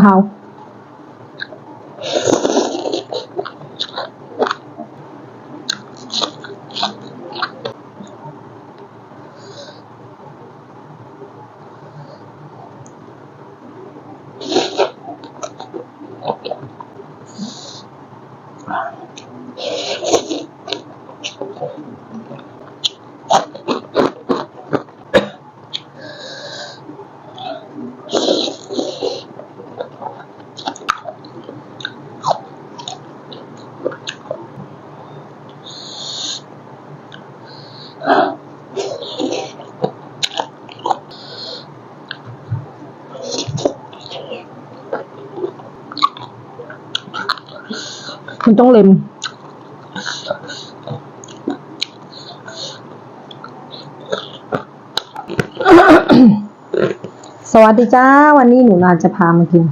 เต้องเล็ม สวัสดีจ้า วันนี้หนูนาจะพามากิน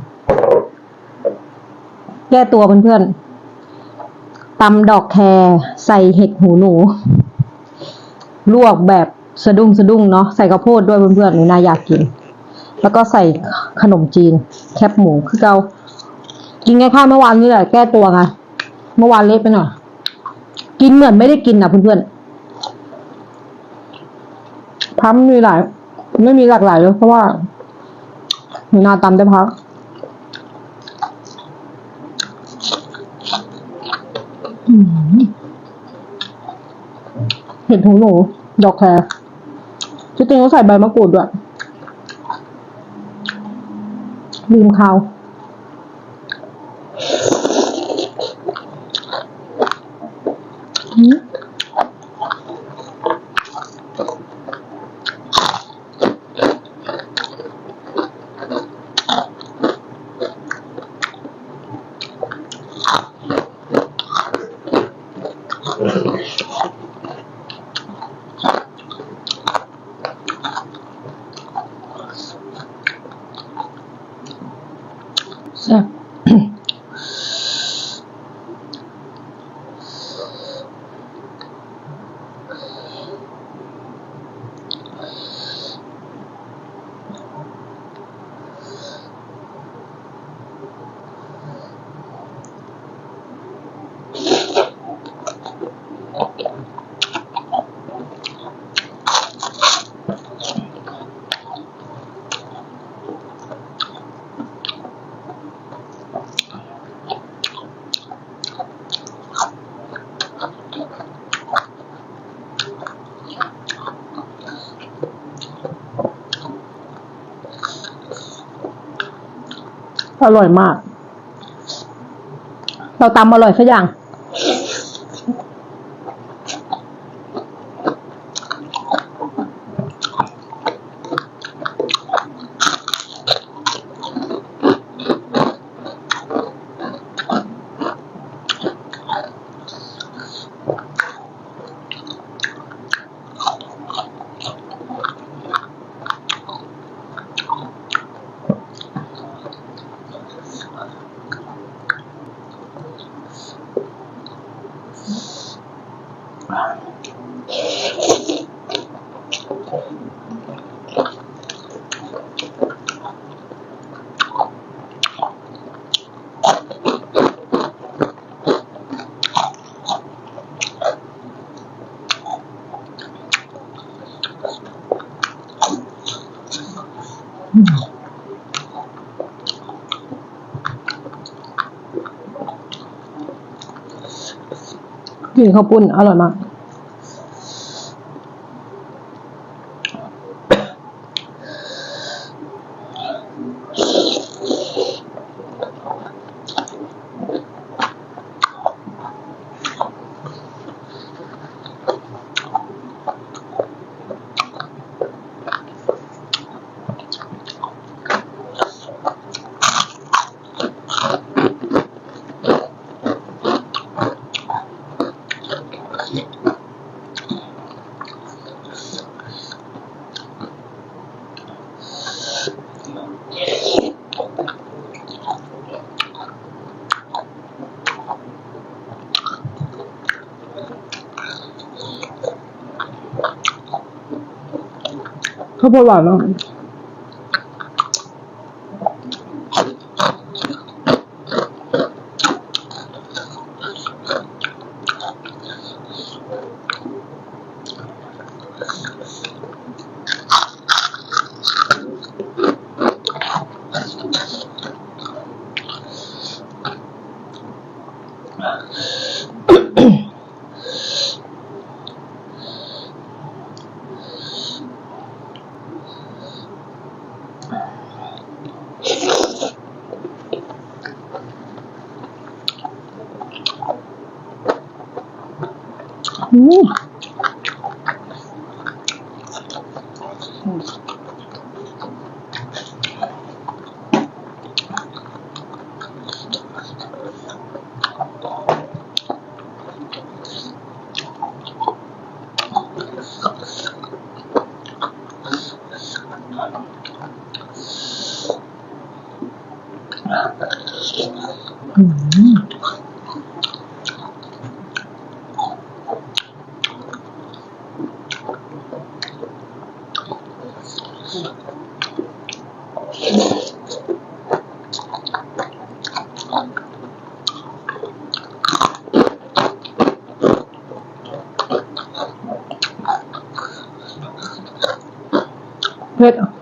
แก้ตัวเพื่อนๆตำดอกแครใส่เห็ดหูหนู ลวกแบบสะดุ้งสะดุ้งเนาะใส่ข้าวโพดด้วยเพื่อนๆหนูนาอยากกิน แล้วก็ใส่ขนมจีน แคบหมูคือเกากินง่ายๆเมื่อวานนี่แหละแก้ตัวไง เมื่อวานเละไปหน่อยกินเหมือนไม่ได้กินอะเพื่อนๆพัมมีหลาย ไม่มีหลากหลายเลยเพราะว่าหนูนาตำได้พักเห็ดหูหนูดอกแครจริงๆเขาใส่ใบมะกรูดด้วยลืมเขาวอืมแซ่บ อร่อยมาก เราตำอร่อยสักอย่าง กินข้าวปุ้นอร่อยมาก ข้าว อืม เ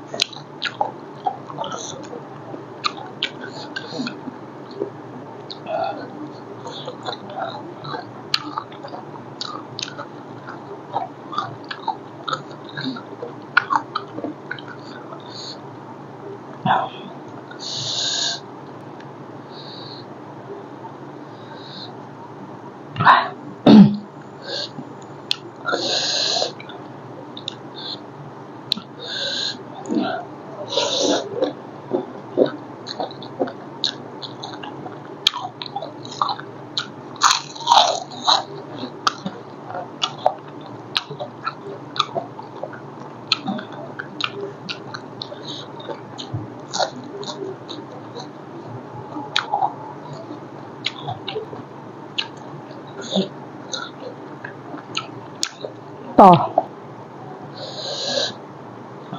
ต่อ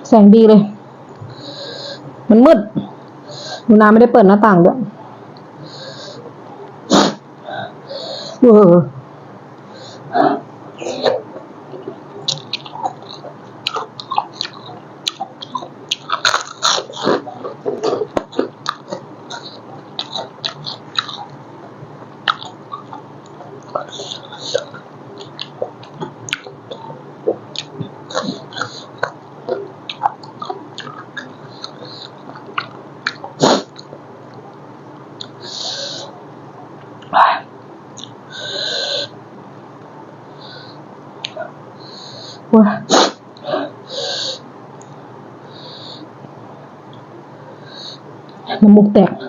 แสงดีเลย มันมืดหนูนาไม่ได้เปิดหน้าต่างด้วยเออ น้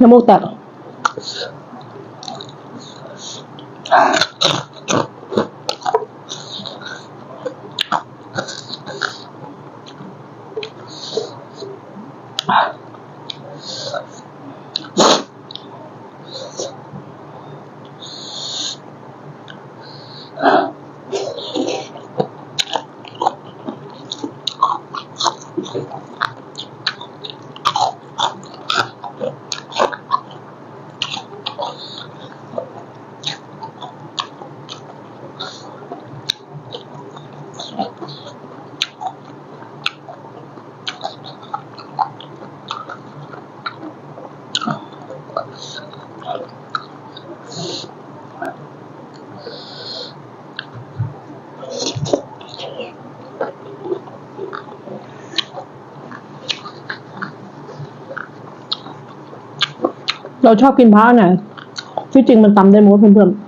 น้ เราชอบกินพร้าวไหนที่จริงมันตำได้หมดเพื่อนๆ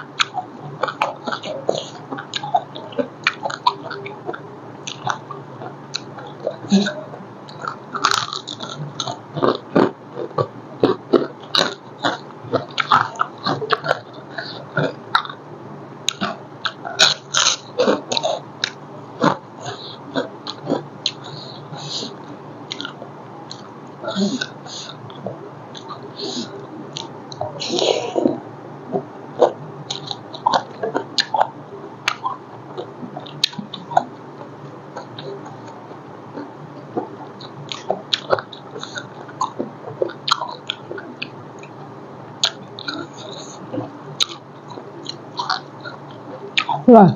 ร่อย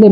เด็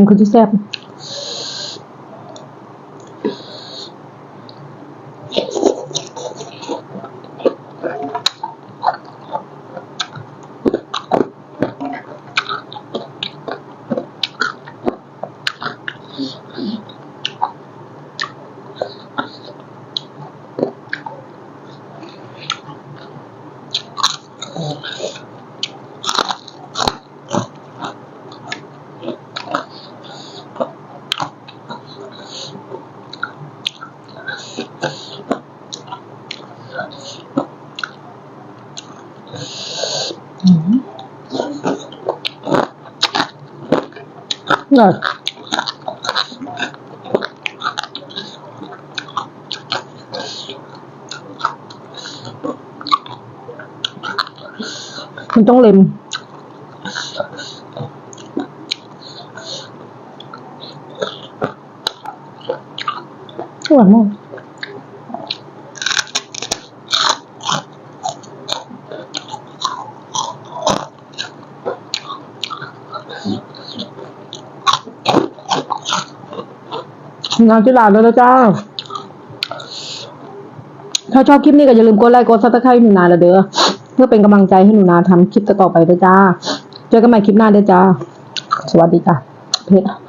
มันต้องเล็ม หวานมาก งานที่ร้านแล้วนะจ้า ถ้าชอบคลิปนี้ก็อย่าลืมกดไลค์กดซับสไครต์หนูนาละเด้อเพื่อเป็นกำลังใจให้หนูนาทำคลิปต่อไปด้วยจ้า เจอกันใหม่คลิปหน้าเด้อจ้า สวัสดีจ้าเพชร